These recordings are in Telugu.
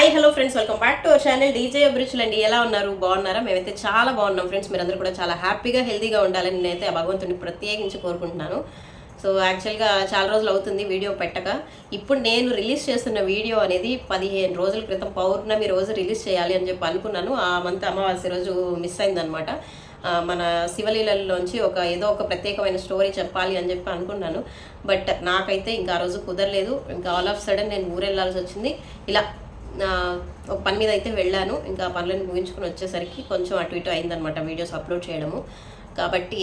Hi hello friends welcome back to our channel. DJ అభిరుచులు అండి. ఎలా ఉన్నారు? బాగున్నారా? మేమైతే చాలా బాగున్నాం ఫ్రెండ్స్. మీరందరూ కూడా చాలా హ్యాపీగా హెల్తీగా ఉండాలని నేనైతే ఆ భగవంతుని ప్రత్యేకించి కోరుకుంటున్నాను. సో యాక్చువల్గా చాలా రోజులు అవుతుంది వీడియో పెట్టక. ఇప్పుడు నేను రిలీజ్ చేస్తున్న వీడియో అనేది పదిహేను రోజుల క్రితం పౌర్ణమి రోజు రిలీజ్ చేయాలి అని చెప్పి అనుకున్నాను. ఆ మంత్ అమావాస్య రోజు మిస్ అయిందనమాట మన శివలీలలోంచి ఒక ఏదో ఒక ప్రత్యేకమైన స్టోరీ చెప్పాలి అని చెప్పి అనుకున్నాను. బట్ నాకైతే ఇంకా ఆ రోజు కుదరలేదు. ఇంకా ఆల్ ఆఫ్ సడన్ నేను ఊరెళ్ళాల్సి వచ్చింది. ఇలా ఒక పని మీద అయితే వెళ్ళాను. ఇంకా ఆ పనులను ముగించుకుని వచ్చేసరికి కొంచెం అటు ఇటు అయిందనమాట వీడియోస్ అప్లోడ్ చేయడము. కాబట్టి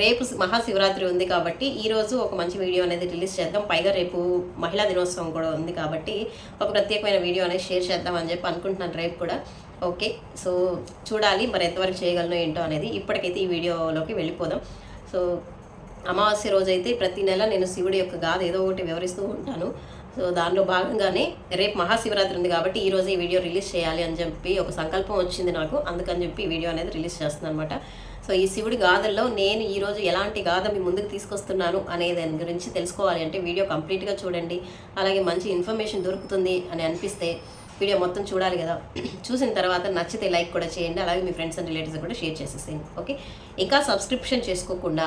రేపు మహాశివరాత్రి ఉంది కాబట్టి ఈరోజు ఒక మంచి వీడియో అనేది రిలీజ్ చేద్దాం. పైగా రేపు మహిళా దినోత్సవం కూడా ఉంది కాబట్టి ఒక ప్రత్యేకమైన వీడియో అనేది షేర్ చేద్దాం అని చెప్పి అనుకుంటున్నాను రేపు కూడా. ఓకే. సో చూడాలి మరి ఎంతవరకు చేయగలను ఏంటో అనేది ఇప్పటికైతే ఈ వీడియోలోకి వెళ్ళిపోదాం. సో అమావాస్య రోజైతే ప్రతి నెల నేను శివుడి యొక్క గాథ ఏదో ఒకటి వివరిస్తూ ఉంటాను. సో దానిలో భాగంగానే రేపు మహాశివరాత్రి ఉంది కాబట్టి ఈ రోజు ఈ వీడియో రిలీజ్ చేయాలి అని చెప్పి ఒక సంకల్పం వచ్చింది నాకు. అందుకని చెప్పి ఈ వీడియో అనేది రిలీజ్ చేస్తున్నాను అనమాట సో ఈ శివుడి గాథల్లో నేను ఈరోజు ఎలాంటి గాథ మీ ముందుకు తీసుకొస్తున్నాను అనే దాని గురించి తెలుసుకోవాలి అంటే వీడియో కంప్లీట్గా చూడండి. అలాగే మంచి ఇన్ఫర్మేషన్ దొరుకుతుంది అని అనిపిస్తే వీడియో మొత్తం చూడాలి కదా. చూసిన తర్వాత నచ్చితే లైక్ కూడా చేయండి. అలాగే మీ ఫ్రెండ్స్ అండ్ రిలేటివ్స్ కూడా షేర్ చేసేసేయండి. ఓకే? ఇంకా సబ్స్క్రిప్షన్ చేసుకోకుండా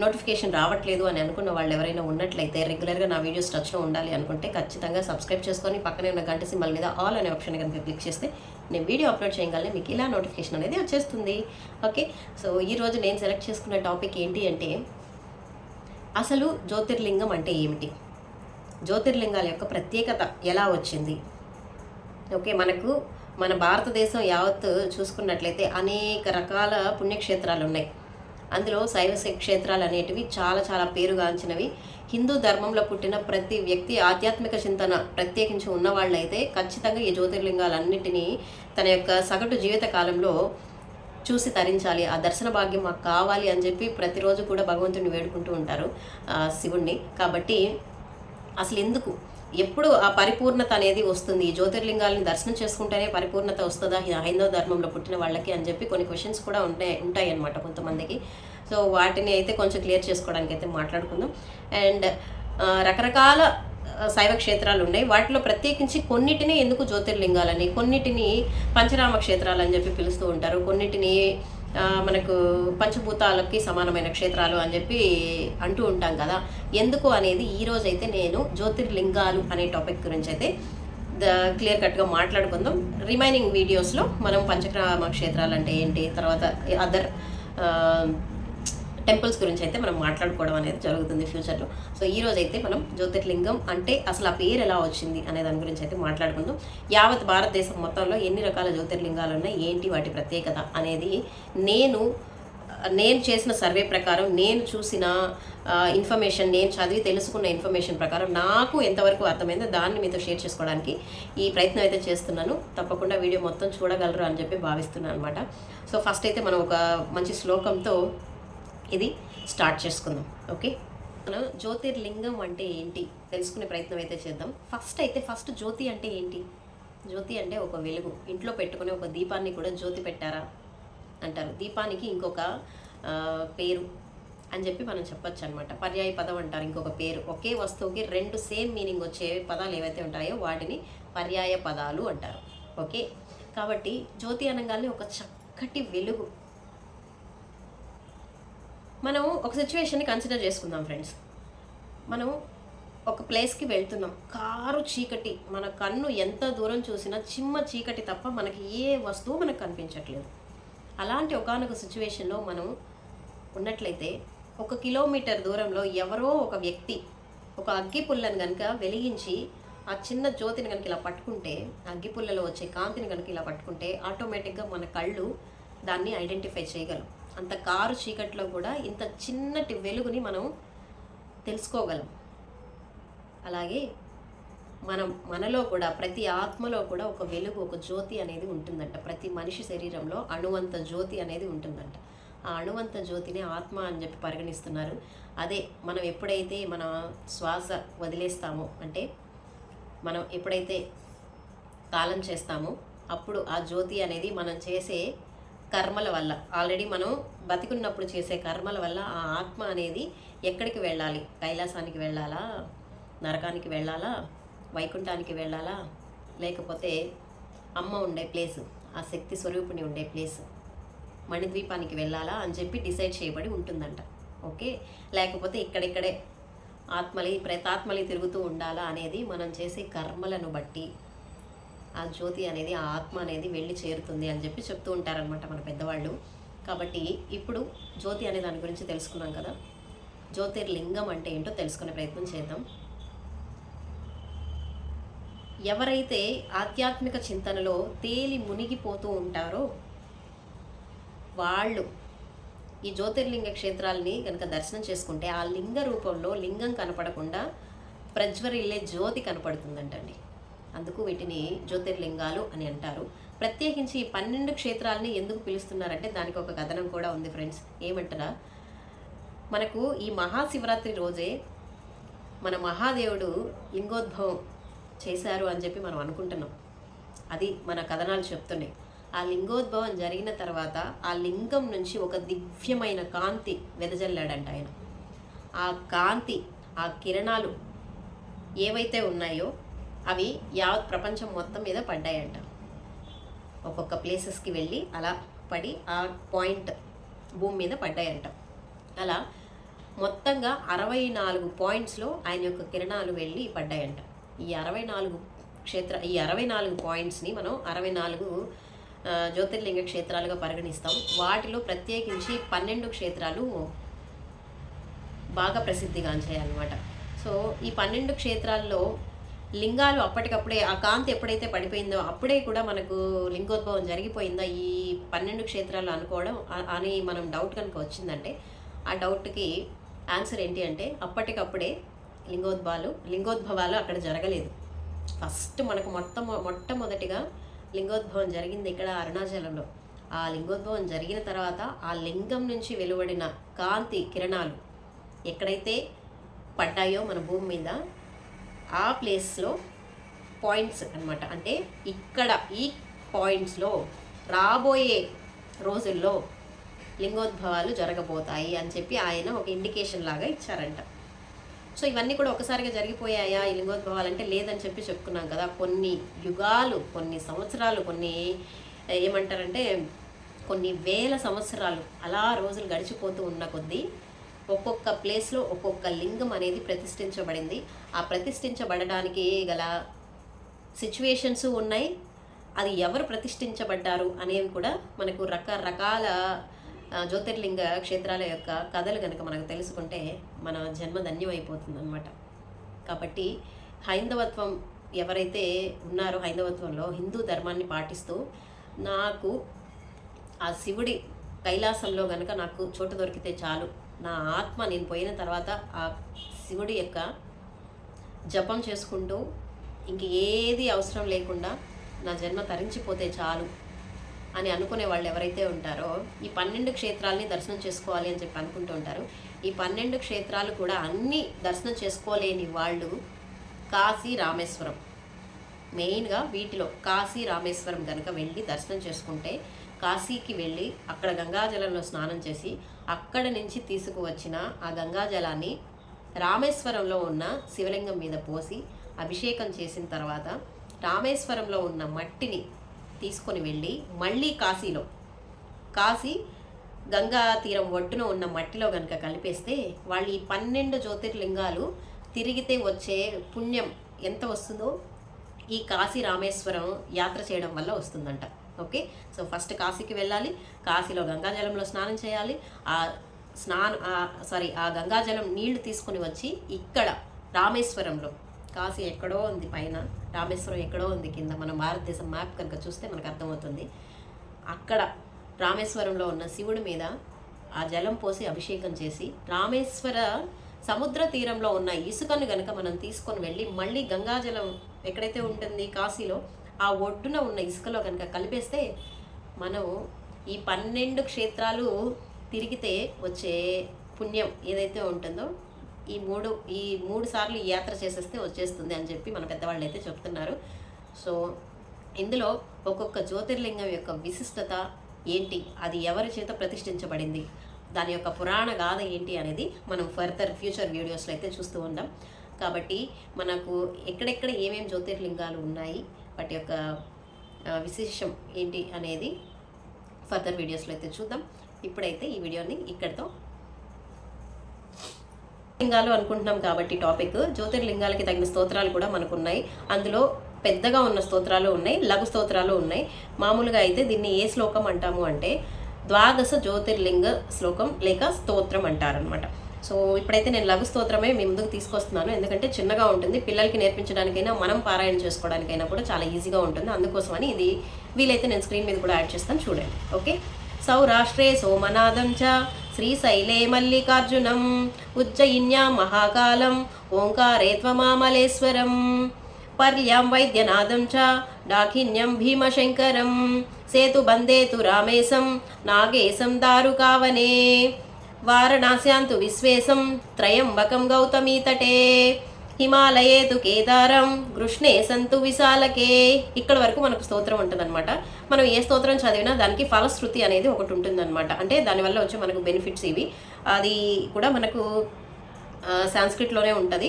నోటిఫికేషన్ రావట్లేదు అని అనుకున్న వాళ్ళు ఎవరైనా ఉన్నట్లయితే రెగ్యులర్గా నా వీడియోస్ టచ్లో ఉండాలి అనుకుంటే ఖచ్చితంగా సబ్స్క్రైబ్ చేసుకొని పక్కనే ఉన్న గంట సింబల్ మీద ఆల్ అనే ఆప్షన్ కనుక క్లిక్ చేస్తే నేను వీడియో అప్లోడ్ చేయగలనే మీకు ఇలా నోటిఫికేషన్ అనేది వచ్చేస్తుంది. ఓకే? సో ఈరోజు నేను సెలెక్ట్ చేసుకున్న టాపిక్ ఏంటి అంటే అసలు జ్యోతిర్లింగం అంటే ఏమిటి? జ్యోతిర్లింగాల యొక్క ప్రత్యేకత ఎలా వచ్చింది? ఓకే? మనకు మన భారతదేశం యావత్ చూసుకున్నట్లయితే అనేక రకాల పుణ్యక్షేత్రాలు ఉన్నాయి. అందులో శైవ క్షేత్రాలు అనేటివి చాలా చాలా పేరుగాంచినవి. హిందూ ధర్మంలో పుట్టిన ప్రతి వ్యక్తి ఆధ్యాత్మిక చింతన ప్రత్యేకించి ఉన్నవాళ్ళైతే ఖచ్చితంగా ఈ జ్యోతిర్లింగాలన్నింటినీ తన యొక్క సగటు జీవిత కాలంలో చూసి తరించాలి. ఆ దర్శన భాగ్యం మాకు కావాలి అని చెప్పి ప్రతిరోజు కూడా భగవంతుడిని వేడుకుంటూ ఉంటారు శివుణ్ణి. కాబట్టి అసలు ఎందుకు ఎప్పుడు ఆ పరిపూర్ణత అనేది వస్తుంది. ఈ దర్శనం చేసుకుంటేనే పరిపూర్ణత వస్తుందా? హైందవ ధర్మంలో పుట్టిన వాళ్ళకి అని చెప్పి కొన్ని క్వశ్చన్స్ కూడా ఉంటాయి ఉంటాయి అన్నమాట కొంతమందికి. సో వాటిని అయితే కొంచెం క్లియర్ చేసుకోవడానికి అయితే మాట్లాడుకుందాం. అండ్ రకరకాల శైవ క్షేత్రాలు ఉన్నాయి. వాటిలో ప్రత్యేకించి కొన్నిటిని ఎందుకు జ్యోతిర్లింగాలని కొన్నిటిని పంచరామ క్షేత్రాలు అని చెప్పి పిలుస్తూ ఉంటారు. కొన్నిటిని మనకు పంచభూతాలకి సమానమైన క్షేత్రాలు అని చెప్పి అంటూ ఉంటాం కదా. ఎందుకు అనేది ఈ అయితే నేను జ్యోతిర్లింగాలు అనే టాపిక్ గురించి అయితే ద క్లియర్ కట్గా మాట్లాడుకుందాం. రిమైనింగ్ వీడియోస్లో మనం పంచక్రమ క్షేత్రాలు అంటే ఏంటి? తర్వాత అదర్ టెంపుల్స్ గురించి అయితే మనం మాట్లాడుకోవడం అనేది జరుగుతుంది ఫ్యూచర్లో సో ఈ రోజు అయితే మనం జ్యోతిర్లింగం అంటే అసలు ఆ పేరు ఎలా వచ్చింది అనే దాని గురించి అయితే మాట్లాడుకుందాం. యావత్ భారతదేశం మొత్తంలో ఎన్ని రకాల జ్యోతిర్లింగాలు ఉన్నాయి? ఏంటి వాటి ప్రత్యేకత అనేది నేను నేను చేసిన సర్వే ప్రకారం నేను చూసిన ఇన్ఫర్మేషన్ నేను చదివి తెలుసుకున్న ఇన్ఫర్మేషన్ ప్రకారం నాకు ఎంతవరకు అర్థమైందో దాన్ని మీతో షేర్ చేసుకోవడానికి ఈ ప్రయత్నం అయితే చేస్తున్నాను. తప్పకుండా వీడియో మొత్తం చూడగలరు అని చెప్పి భావిస్తున్నాను అనమాట సో ఫస్ట్ అయితే మనం ఒక మంచి శ్లోకంతో ఇది స్టార్ట్ చేసుకుందాం ఓకే? మనం జ్యోతిర్లింగం అంటే ఏంటి? తెలుసుకునే ప్రయత్నం అయితే చేద్దాం. ఫస్ట్ అయితే ఫస్ట్ జ్యోతి అంటే ఏంటి? జ్యోతి అంటే ఒక వెలుగు. ఇంట్లో పెట్టుకునే ఒక దీపాన్ని కూడా జ్యోతి పెట్టారా అంటారు. దీపానికి ఇంకొక పేరు అని చెప్పి మనం చెప్పొచ్చు అనమాట పర్యాయ పదం అంటారు ఇంకొక పేరు. ఒకే వస్తువుకి రెండు సేమ్ మీనింగ్ వచ్చే పదాలు ఏవైతే ఉంటాయో వాటిని పర్యాయ పదాలు అంటారు. ఓకే? కాబట్టి జ్యోతి అనగానే ఒక చక్కటి వెలుగు. మనం ఒక సిచ్యువేషన్ని కన్సిడర్ చేసుకుందాం ఫ్రెండ్స్ మనం ఒక ప్లేస్కి వెళ్తున్నాం. కారు చీకటి. మన కన్ను ఎంత దూరం చూసినా చిమ్మ చీకటి తప్ప మనకి ఏ వస్తువు మనకు కనిపించట్లేదు. అలాంటి ఒకనొక సిచ్యువేషన్లో మనం ఉన్నట్లయితే ఒక కిలోమీటర్ దూరంలో ఎవరో ఒక వ్యక్తి ఒక అగ్గి పుల్లను కనుక వెలిగించి ఆ చిన్న జ్యోతిని కనుక ఇలా పట్టుకుంటే అగ్గిపుల్లలో అగ్గి పుల్లలో వచ్చే కాంతిని కనుక ఇలా పట్టుకుంటే ఆటోమేటిక్గా మన కళ్ళు దాన్ని ఐడెంటిఫై చేయగలం. అంత కారు చీకట్లో కూడా ఇంత చిన్నటి వెలుగుని మనం తెలుసుకోగలం. అలాగే మనం మనలో కూడా ప్రతి ఆత్మలో కూడా ఒక వెలుగు ఒక జ్యోతి అనేది ఉంటుందంట. ప్రతి మనిషి శరీరంలో అణువంత జ్యోతి అనేది ఉంటుందంట. ఆ అణువంత జ్యోతిని ఆత్మ అని చెప్పి పరిగణిస్తున్నారు. అదే మనం ఎప్పుడైతే మన శ్వాస వదిలేస్తామో అంటే మనం ఎప్పుడైతే కాలం చేస్తామో అప్పుడు ఆ జ్యోతి అనేది మనం చేసే కర్మల వల్ల. ఆల్రెడీ మనం బతికున్నప్పుడు చేసే కర్మల వల్ల ఆ ఆత్మ అనేది ఎక్కడికి వెళ్ళాలి? కైలాసానికి వెళ్ళాలా? నరకానికి వెళ్ళాలా? వైకుంఠానికి వెళ్ళాలా? లేకపోతే అమ్మ ఉండే ప్లేసు ఆ శక్తి స్వరూపుని ఉండే ప్లేస్ మణిద్వీపానికి వెళ్ళాలా అని చెప్పి డిసైడ్ చేయబడి ఉంటుందంట. ఓకే లేకపోతే ఇక్కడిక్కడే ఆత్మలి ప్రేతాత్మలి తిరుగుతూ ఉండాలా అనేది మనం చేసే కర్మలను బట్టి ఆ జ్యోతి అనేది ఆ ఆత్మ అనేది వెళ్ళి చేరుతుంది అని చెప్పి చెప్తూ ఉంటారనమాట మన పెద్దవాళ్ళు. కాబట్టి ఇప్పుడు జ్యోతి అనే దాని గురించి తెలుసుకున్నాం కదా. జ్యోతిర్లింగం అంటే ఏంటో తెలుసుకునే ప్రయత్నం చేద్దాం. ఎవరైతే ఆధ్యాత్మిక చింతనలో తేలి మునిగిపోతూ ఉంటారో వాళ్ళు ఈ జ్యోతిర్లింగ క్షేత్రాలని కనుక దర్శనం చేసుకుంటే ఆ లింగ రూపంలో లింగం కనపడకుండా ప్రజ్వరిల్లే జ్యోతి కనపడుతుందంటండి. అందుకు వీటిని జ్యోతిర్లింగాలు అని అంటారు. ప్రత్యేకించి ఈ పన్నెండు క్షేత్రాలని ఎందుకు పిలుస్తున్నారంటే దానికి ఒక కథనం కూడా ఉంది ఫ్రెండ్స్. ఏమంటారా? మనకు ఈ మహాశివరాత్రి రోజే మన మహాదేవుడు లింగోద్భవం చేశారు అని చెప్పి మనం అనుకుంటున్నాం. అది మన కథనాలు చెప్తున్నాయి. ఆ లింగోద్భవం జరిగిన తర్వాత ఆ లింగం నుంచి ఒక దివ్యమైన కాంతి వెదజల్లాడంట ఆయన. ఆ కాంతి ఆ కిరణాలు ఏవైతే ఉన్నాయో అవి యావత్ ప్రపంచం మొత్తం మీద పడ్డాయంట. ఒక్కొక్క ప్లేసెస్కి వెళ్ళి అలా పడి ఆ పాయింట్ భూమి మీద పడ్డాయంట. అలా మొత్తంగా అరవై నాలుగు పాయింట్స్లో ఆయన యొక్క కిరణాలు వెళ్ళి పడ్డాయంట. ఈ అరవై నాలుగు క్షేత్ర ఈ అరవై నాలుగు పాయింట్స్ని మనం అరవై నాలుగు జ్యోతిర్లింగ క్షేత్రాలుగా పరిగణిస్తాం. వాటిలో ప్రత్యేకించి పన్నెండు క్షేత్రాలు బాగా ప్రసిద్ధిగాంచాయి అనమాట సో ఈ పన్నెండు క్షేత్రాల్లో లింగాలు అప్పటికప్పుడే ఆ కాంతి ఎప్పుడైతే పడిపోయిందో అప్పుడే కూడా మనకు లింగోద్భవం జరిగిపోయిందా ఈ పన్నెండు క్షేత్రాలు అనుకోవడం అని మనం డౌట్ కనుక వచ్చిందంటే ఆ డౌట్కి ఆన్సర్ ఏంటి అంటే అప్పటికప్పుడే లింగోద్భవాలు లింగోద్భవాలు అక్కడ జరగలేదు. ఫస్ట్ మనకు మొత్తం మొట్టమొదటిగా లింగోద్భవం జరిగింది ఇక్కడ అరుణాచలంలో. ఆ లింగోద్భవం జరిగిన తర్వాత ఆ లింగం నుంచి వెలువడిన కాంతి కిరణాలు ఎక్కడైతే పడ్డాయో మన భూమి మీద ఆ ప్లేస్లో పాయింట్స్ అన్నమాట. అంటే ఇక్కడ ఈ పాయింట్స్లో రాబోయే రోజుల్లో లింగోద్భవాలు జరగబోతాయి అని చెప్పి ఆయన ఒక ఇండికేషన్ లాగా ఇచ్చారంట. సో ఇవన్నీ కూడా ఒకసారిగా జరిగిపోయాయా? ఈ లింగోద్భవాలు అంటే లేదని చెప్పి చెప్పుకున్నాం కదా. కొన్ని యుగాలు కొన్ని సంవత్సరాలు కొన్ని ఏమంటారంటే కొన్ని వేల సంవత్సరాలు అలా రోజులు గడిచిపోతూ ఉన్న కొద్దీ ఒక్కొక్క ప్లేస్లో ఒక్కొక్క లింగం అనేది ప్రతిష్ఠించబడింది. ఆ ప్రతిష్ఠించబడడానికి గల సిచ్యువేషన్స్ ఉన్నాయి. అది ఎవరు ప్రతిష్ఠించబడ్డారు అనేవి కూడా మనకు రకరకాల జ్యోతిర్లింగ క్షేత్రాల యొక్క కథలు కనుక మనకు తెలుసుకుంటే మన జన్మ ధన్యమైపోతుంది అనమాట కాబట్టి హైందవత్వం ఎవరైతే ఉన్నారో హైందవత్వంలో హిందూ ధర్మాన్ని పాటిస్తూ నాకు ఆ శివుడి కైలాసంలో గనక నాకు చోటు దొరికితే చాలు. నా ఆత్మ నేను పోయిన తర్వాత ఆ శివుడి యొక్క జపం చేసుకుంటూ ఇంక ఏది అవసరం లేకుండా నా జన్మ తరించిపోతే చాలు అని అనుకునే వాళ్ళు ఎవరైతే ఉంటారో ఈ పన్నెండు క్షేత్రాలని దర్శనం చేసుకోవాలి అని చెప్పి అనుకుంటూ ఉంటారు. ఈ పన్నెండు క్షేత్రాలు కూడా అన్నీ దర్శనం చేసుకోలేని వాళ్ళు కాశీ రామేశ్వరం. మెయిన్గా వీటిలో కాశీ రామేశ్వరం కనుక వెళ్ళి దర్శనం చేసుకుంటే కాశీకి వెళ్ళి అక్కడ గంగాజలంలో స్నానం చేసి అక్కడ నుంచి తీసుకువచ్చిన ఆ గంగాజలాన్ని రామేశ్వరంలో ఉన్న శివలింగం మీద పోసి అభిషేకం చేసిన తర్వాత రామేశ్వరంలో ఉన్న మట్టిని తీసుకొని వెళ్ళి మళ్ళీ కాశీలో కాశీ గంగా తీరం ఒడ్డున ఉన్న మట్టిలో కనుక కలిపేస్తే వాళ్ళు ఈ పన్నెండు జ్యోతిర్లింగాలు తిరిగితే వచ్చే పుణ్యం ఎంత వస్తుందో? ఈ కాశీ రామేశ్వరం యాత్ర చేయడం వల్ల వస్తుందంట. ఓకే? సో ఫస్ట్ కాశీకి వెళ్ళాలి. కాశీలో గంగాజలంలో స్నానం చేయాలి. ఆ స్నానం సారీ ఆ గంగాజలం నీళ్ళు తీసుకొని వచ్చి ఇక్కడ రామేశ్వరంలో కాశీ ఎక్కడో ఉంది పైన రామేశ్వరం ఎక్కడో ఉంది కింద మన భారతదేశం మ్యాప్ కనుక చూస్తే మనకు అర్థమవుతుంది. అక్కడ రామేశ్వరంలో ఉన్న శివుడి మీద ఆ జలం పోసి అభిషేకం చేసి రామేశ్వర సముద్ర తీరంలో ఉన్న ఇసుకను గనక మనం తీసుకొని వెళ్ళి మళ్ళీ గంగాజలం ఎక్కడైతే ఉంటుంది కాశీలో ఆ ఒడ్డున ఉన్న ఇసుకలో కనుక కలిపేస్తే మనం ఈ పన్నెండు క్షేత్రాలు తిరిగితే వచ్చే పుణ్యం ఏదైతే ఉంటుందో ఈ మూడు ఈ మూడు సార్లు ఈ యాత్ర చేసేస్తే వచ్చేస్తుంది అని చెప్పి మన పెద్దవాళ్ళు అయితే చెప్తున్నారు. సో ఇందులో ఒక్కొక్క జ్యోతిర్లింగం యొక్క విశిష్టత ఏంటి? అది ఎవరి చేత ప్రతిష్ఠించబడింది? దాని యొక్క పురాణ గాథ ఏంటి అనేది మనం ఫర్దర్ ఫ్యూచర్ వీడియోస్లో అయితే చూస్తూ ఉంటాం కాబట్టి మనకు ఎక్కడెక్కడ ఏమేమి జ్యోతిర్లింగాలు ఉన్నాయి? వాటి యొక్క విశేషం ఏంటి అనేది ఫర్దర్ వీడియోస్లో అయితే చూద్దాం. ఇప్పుడైతే ఈ వీడియోని ఇక్కడితో లింగాలు అనుకుంటున్నాం కాబట్టి టాపిక్ జ్యోతిర్లింగాలకి తగిన స్తోత్రాలు కూడా మనకు ఉన్నాయి అందులో పెద్దగా ఉన్న స్తోత్రాలు ఉన్నాయి లఘు స్తోత్రాలు ఉన్నాయి. మామూలుగా అయితే దీన్ని ఏ శ్లోకం అంటాము అంటే ద్వాదశ జ్యోతిర్లింగ శ్లోకం లేక స్తోత్రం అంటారనమాట సో ఇప్పుడైతే నేను లఘు స్తోత్రమే మీ ముందుకు తీసుకొస్తున్నాను. ఎందుకంటే చిన్నగా ఉంటుంది పిల్లలకి నేర్పించడానికైనా మనం పారాయణ చేసుకోవడానికైనా కూడా చాలా ఈజీగా ఉంటుంది. అందుకోసమని ఇది వీలైతే నేను స్క్రీన్ మీద కూడా యాడ్ చేస్తాను చూడండి. ఓకే? సౌరాష్ట్రే సోమనాథం చ శ్రీశైలే మల్లికార్జునం ఉజ్జయిన్యా మహాకాలం ఓంకారే త్వమామలేశ్వరం పర్యాం వైద్యనాథం చ డాకిన్యం భీమశంకరం సేతుబందే తు రామేశం నాగేశం దారుకావనే వారణాస్యాంతు విశ్వేశం త్రయంబకం గౌతమీతటే. హిమాలయే తు కేదారం కృష్ణే సంతు విశాలకే. ఇక్కడ వరకు మనకు స్తోత్రం ఉంటుందన్నమాట. మనం ఏ స్తోత్రం చదివినా దానికి ఫలశ్రుతి అనేది ఒకటి ఉంటుందన్నమాట. అంటే దానివల్ల వచ్చే మనకు బెనిఫిట్స్ ఇవి. అది కూడా మనకు సాంస్క్రిట్లోనే ఉంటుంది.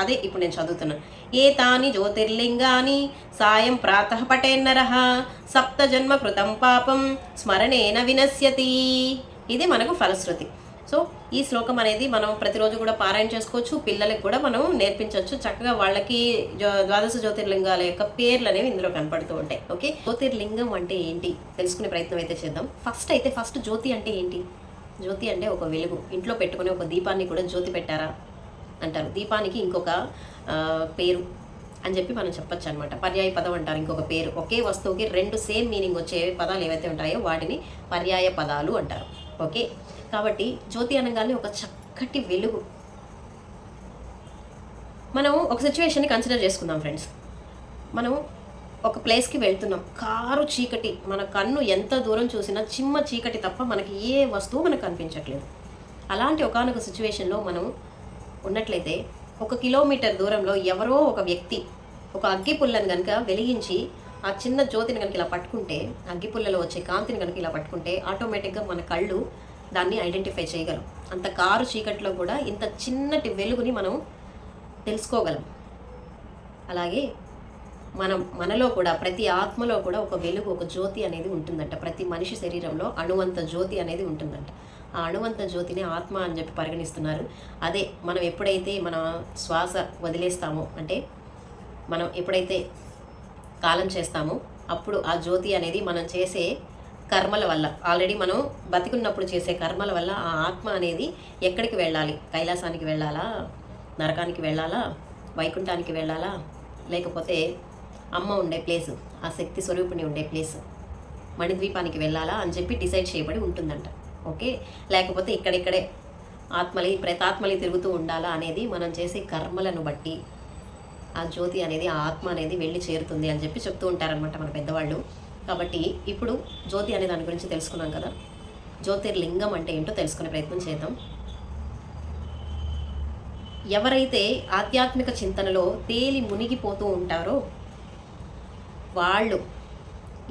అదే ఇప్పుడు నేను చదువుతున్నాను ఏ తాని జ్యోతిర్లింగాని సాయం ప్రాతపటేన్నర సప్త జన్మ కృతం పాపం స్మరణేన వినశ్యతి. ఇది మనకు ఫలశ్రుతి. సో ఈ శ్లోకం అనేది మనం ప్రతిరోజు కూడా పారాయణ చేసుకోవచ్చు పిల్లలకి కూడా మనం నేర్పించవచ్చు. చక్కగా వాళ్ళకి ద్వాదశ జ్యోతిర్లింగాల యొక్క పేర్లు అనేవి ఇందులో కనపడుతూ ఉంటాయి. ఓకే? జ్యోతిర్లింగం అంటే ఏంటి? తెలుసుకునే ప్రయత్నం అయితే చేద్దాం. ఫస్ట్ అయితే ఫస్ట్ జ్యోతి అంటే ఏంటి? జ్యోతి అంటే ఒక వెలుగు. ఇంట్లో పెట్టుకునే ఒక దీపాన్ని కూడా జ్యోతి పెట్టారా? అంటారు. దీపానికి ఇంకొక పేరు అని చెప్పి మనం చెప్పొచ్చు అనమాట పర్యాయ పదం అంటారు ఇంకొక పేరు. ఒకే వస్తువుకి రెండు సేమ్ మీనింగ్ వచ్చే పదాలు ఏవైతే ఉంటాయో వాటిని పర్యాయ పదాలు అంటారు. ఓకే? కాబట్టి జ్యోతి అనగానే ఒక చక్కటి వెలుగు. మనం ఒక సిచ్యువేషన్ని కన్సిడర్ చేసుకుందాం ఫ్రెండ్స్ మనం ఒక ప్లేస్కి వెళ్తున్నాం. కారు చీకటి మన కన్ను ఎంత దూరం చూసినా చిమ్మ చీకటి తప్ప మనకి ఏ వస్తువు మనకు కనిపించట్లేదు. అలాంటి ఒకనొక సిచ్యువేషన్లో మనం ఉన్నట్లయితే ఒక కిలోమీటర్ దూరంలో ఎవరో ఒక వ్యక్తి ఒక అగ్గి పుల్లను కనుక వెలిగించి ఆ చిన్న జ్యోతిని కనుక ఇలా పట్టుకుంటే అగ్గిపుల్లలో వచ్చే కాంతిని కనుక ఇలా పట్టుకుంటే ఆటోమేటిక్గా మన కళ్ళు దాన్ని ఐడెంటిఫై చేయగలం అంత కారు చీకట్లో కూడా ఇంత చిన్నటి వెలుగుని మనం తెలుసుకోగలం. అలాగే మనం మనలో కూడా ప్రతి ఆత్మలో కూడా ఒక వెలుగు ఒక జ్యోతి అనేది ఉంటుందంట. ప్రతి మనిషి శరీరంలో అణువంత జ్యోతి అనేది ఉంటుందంట. ఆ అణువంత జ్యోతిని ఆత్మ అని చెప్పి పరిగణిస్తున్నారు. అదే మనం ఎప్పుడైతే మన శ్వాస వదిలేస్తామో అంటే మనం ఎప్పుడైతే కాలం చేస్తామో. అప్పుడు ఆ జ్యోతి అనేది మనం చేసే కర్మల వల్ల. ఆల్రెడీ మనం బతికున్నప్పుడు చేసే కర్మల వల్ల ఆ ఆత్మ అనేది ఎక్కడికి వెళ్ళాలి? కైలాసానికి వెళ్ళాలా? నరకానికి వెళ్ళాలా? వైకుంఠానికి వెళ్ళాలా? లేకపోతే అమ్మ ఉండే ప్లేసు ఆ శక్తి స్వరూపిణి ఉండే ప్లేస్ మణిద్వీపానికి వెళ్ళాలా అని చెప్పి డిసైడ్ చేయబడి ఉంటుందంట. ఓకే లేకపోతే ఇక్కడిక్కడే ఆత్మలి ప్రేతాత్మలి తిరుగుతూ ఉండాలా అనేది మనం చేసే కర్మలను బట్టి ఆ జ్యోతి అనేది ఆ ఆత్మ అనేది వెళ్ళి చేరుతుంది అని చెప్పి చెప్తూ ఉంటారనమాట మన పెద్దవాళ్ళు. కాబట్టి ఇప్పుడు జ్యోతి అనే దాని గురించి తెలుసుకున్నాం కదా. జ్యోతిర్లింగం అంటే ఏంటో తెలుసుకునే ప్రయత్నం చేద్దాం. ఎవరైతే ఆధ్యాత్మిక చింతనలో తేలి మునిగిపోతూ ఉంటారో వాళ్ళు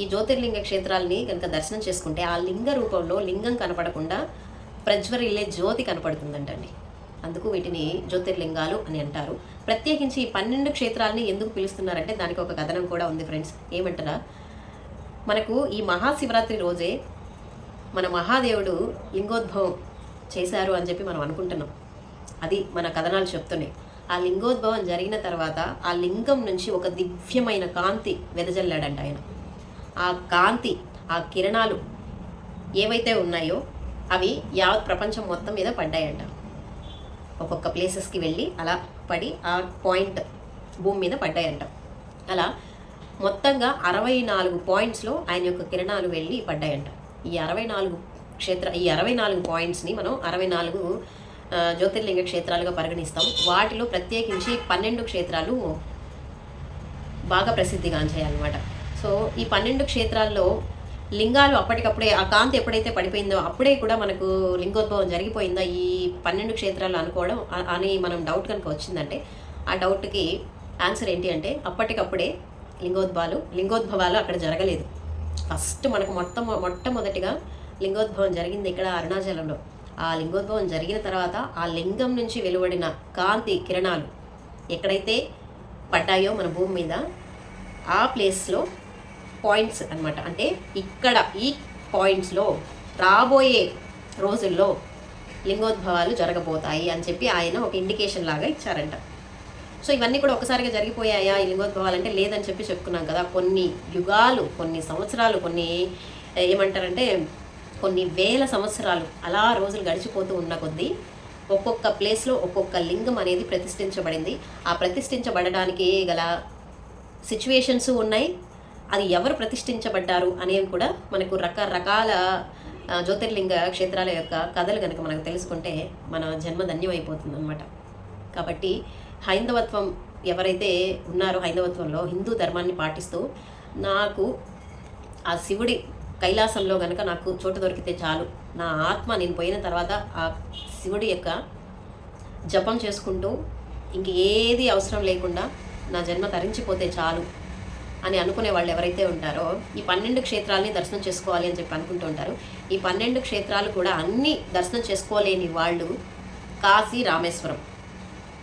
ఈ జ్యోతిర్లింగ క్షేత్రాలని కనుక దర్శనం చేసుకుంటే ఆ లింగ రూపంలో లింగం కనపడకుండా ప్రజ్వరిల్లే జ్యోతి కనపడుతుందంటండి. అందుకు వీటిని జ్యోతిర్లింగాలు అని అంటారు. ప్రత్యేకించి ఈ పన్నెండు క్షేత్రాలని ఎందుకు పిలుస్తున్నారంటే దానికి ఒక కథనం కూడా ఉంది ఫ్రెండ్స్. ఏమంటారా? మనకు ఈ మహాశివరాత్రి రోజే మన మహాదేవుడు లింగోద్భవం చేశారు అని చెప్పి మనం అనుకుంటున్నాం. అది మన కథనాలు చెప్తున్నాయి. ఆ లింగోద్భవం జరిగిన తర్వాత ఆ లింగం నుంచి ఒక దివ్యమైన కాంతి వెదజల్లాడంట ఆయన. ఆ కాంతి ఆ కిరణాలు ఏవైతే ఉన్నాయో అవి యావత్ ప్రపంచం మొత్తం మీద పడ్డాయంట. ఒక్కొక్క ప్లేసెస్కి వెళ్ళి అలా పడి ఆ పాయింట్ భూమి మీద పడ్డాయంట. అలా మొత్తంగా అరవై నాలుగు పాయింట్స్లో ఆయన యొక్క కిరణాలు వెళ్ళి పడ్డాయంట. ఈ అరవై నాలుగు క్షేత్ర ఈ అరవై నాలుగు పాయింట్స్ని మనం అరవై నాలుగు జ్యోతిర్లింగ క్షేత్రాలుగా పరిగణిస్తాం. వాటిలో ప్రత్యేకించి పన్నెండు క్షేత్రాలు బాగా ప్రసిద్ధిగాంచాయన్నమాట. సో ఈ పన్నెండు క్షేత్రాల్లో లింగాలు అప్పటికప్పుడే ఆ కాంతి ఎప్పుడైతే పడిపోయిందో అప్పుడే కూడా మనకు లింగోద్భవం జరిగిపోయిందా ఈ పన్నెండు క్షేత్రాలు అనుకోవడం అని మనం డౌట్ కనుక వచ్చిందంటే ఆ డౌట్కి ఆన్సర్ ఏంటి అంటే అప్పటికప్పుడే లింగోద్భవాలు లింగోద్భవాలు అక్కడ జరగలేదు. ఫస్ట్ మనకు మొత్తం మొట్టమొదటిగా లింగోద్భవం జరిగింది ఇక్కడ అరుణాచలంలో. ఆ లింగోద్భవం జరిగిన తర్వాత ఆ లింగం నుంచి వెలువడిన కాంతి కిరణాలు ఎక్కడైతే పడ్డాయో మన భూమి మీద ఆ ప్లేస్లో పాయింట్స్ అన్నమాట. అంటే ఇక్కడ ఈ పాయింట్స్లో రాబోయే రోజుల్లో లింగోద్భవాలు జరగబోతాయి అని చెప్పి ఆయన ఒక ఇండికేషన్ లాగా ఇచ్చారంట. సో ఇవన్నీ కూడా ఒకసారిగా జరిగిపోయాయా ఈ లింగోద్భవాలు అంటే లేదని చెప్పి చెప్పుకున్నాం కదా. కొన్ని యుగాలు కొన్ని సంవత్సరాలు కొన్ని ఏమంటారంటే కొన్ని వేల సంవత్సరాలు అలా రోజులు గడిచిపోతూ ఉన్న కొద్దీ ఒక్కొక్క ప్లేస్లో ఒక్కొక్క లింగం అనేది ప్రతిష్ఠించబడింది. ఆ ప్రతిష్ఠించబడడానికి గల సిచ్యువేషన్స్ ఉన్నాయి. అది ఎవరు ప్రతిష్ఠించబడ్డారు అనేవి కూడా మనకు రకరకాల జ్యోతిర్లింగ క్షేత్రాల యొక్క కథలు కనుక మనకు తెలుసుకుంటే మన జన్మ ధన్యమైపోతుంది అనమాట కాబట్టి హైందవత్వం ఎవరైతే ఉన్నారో హైందవత్వంలో హిందూ ధర్మాన్ని పాటిస్తూ నాకు ఆ శివుడి కైలాసంలో కనుక నాకు చోటు దొరికితే చాలు. నా ఆత్మ నేను పోయిన తర్వాత ఆ శివుడి యొక్క జపం చేసుకుంటూ ఇంక ఏది అవసరం లేకుండా నా జన్మ తరించిపోతే చాలు. అని అనుకునే వాళ్ళు ఎవరైతే ఉంటారో ఈ పన్నెండు క్షేత్రాలని దర్శనం చేసుకోవాలి అని చెప్పి అనుకుంటూ ఉంటారు. ఈ పన్నెండు క్షేత్రాలు కూడా అన్నీ దర్శనం చేసుకోలేని వాళ్ళు కాశీ రామేశ్వరం.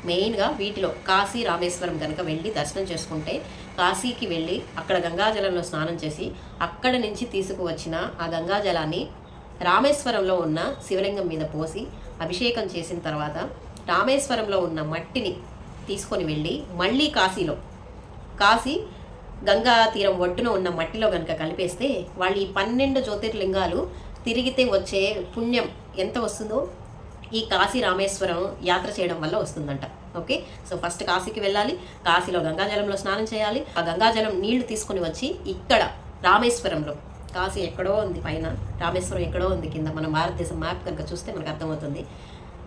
మెయిన్గా వీటిలో కాశీ రామేశ్వరం కనుక వెళ్ళి దర్శనం చేసుకుంటే కాశీకి వెళ్ళి అక్కడ గంగాజలంలో స్నానం చేసి అక్కడ నుంచి తీసుకువచ్చిన ఆ గంగాజలాన్ని రామేశ్వరంలో ఉన్న శివలింగం మీద పోసి అభిషేకం చేసిన తర్వాత రామేశ్వరంలో ఉన్న మట్టిని తీసుకొని వెళ్ళి మళ్ళీ కాశీలో కాశీ గంగా తీరం ఒడ్డున ఉన్న మట్టిలో కనుక కలిపేస్తే వాళ్ళు ఈ పన్నెండు జ్యోతిర్లింగాలు తిరిగితే వచ్చే పుణ్యం ఎంత వస్తుందో ఈ కాశీ రామేశ్వరం యాత్ర చేయడం వల్ల వస్తుందంట. ఓకే? సో ఫస్ట్ కాశీకి వెళ్ళాలి. కాశీలో గంగాజలంలో స్నానం చేయాలి. ఆ గంగాజలం నీళ్ళు తీసుకుని వచ్చి ఇక్కడ రామేశ్వరంలో కాశీ ఎక్కడో ఉంది పైన రామేశ్వరం ఎక్కడో ఉంది కింద మన భారతదేశం మ్యాప్ కనుక చూస్తే మనకు అర్థమవుతుంది.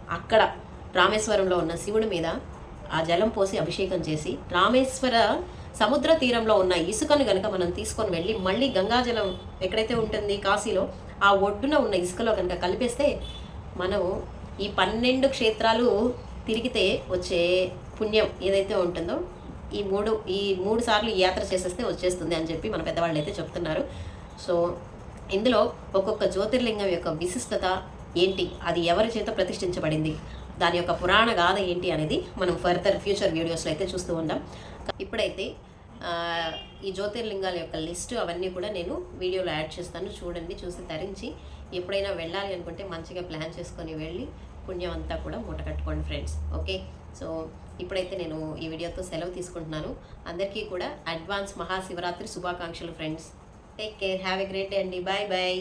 అక్కడ రామేశ్వరంలో ఉన్న శివుడి మీద ఆ జలం పోసి అభిషేకం చేసి రామేశ్వర సముద్ర తీరంలో ఉన్న ఇసుకను కనుక మనం తీసుకొని వెళ్ళి మళ్ళీ గంగాజలం ఎక్కడైతే ఉంటుంది కాశీలో ఆ ఒడ్డున ఉన్న ఇసుకలో కనుక కలిపేస్తే మనం ఈ పన్నెండు క్షేత్రాలు తిరిగితే వచ్చే పుణ్యం ఏదైతే ఉంటుందో ఈ మూడు ఈ మూడు సార్లు యాత్ర చేసేస్తే వచ్చేస్తుంది అని చెప్పి మన పెద్దవాళ్ళు అయితే చెప్తున్నారు. సో ఇందులో ఒక్కొక్క జ్యోతిర్లింగం యొక్క విశిష్టత ఏంటి? అది ఎవరి చేత ప్రతిష్ఠించబడింది? దాని యొక్క పురాణ గాథ ఏంటి అనేది మనం ఫర్దర్ ఫ్యూచర్ వీడియోస్లో అయితే చూస్తూ ఉంటాం ఇప్పుడైతే ఈ జ్యోతిర్లింగాల యొక్క లిస్టు అవన్నీ కూడా నేను వీడియోలో యాడ్ చేస్తాను. చూడండి చూసి తరించి ఎప్పుడైనా వెళ్ళాలి అనుకుంటే మంచిగా ప్లాన్ చేసుకొని వెళ్ళి పుణ్యం అంతా కూడా మూట కట్టుకోండి ఫ్రెండ్స్ ఓకే సో ఇప్పుడైతే నేను ఈ వీడియోతో సెలవు తీసుకుంటున్నాను. అందరికీ కూడా అడ్వాన్స్ మహాశివరాత్రి శుభాకాంక్షలు friends take care have a great day అండి. Bye bye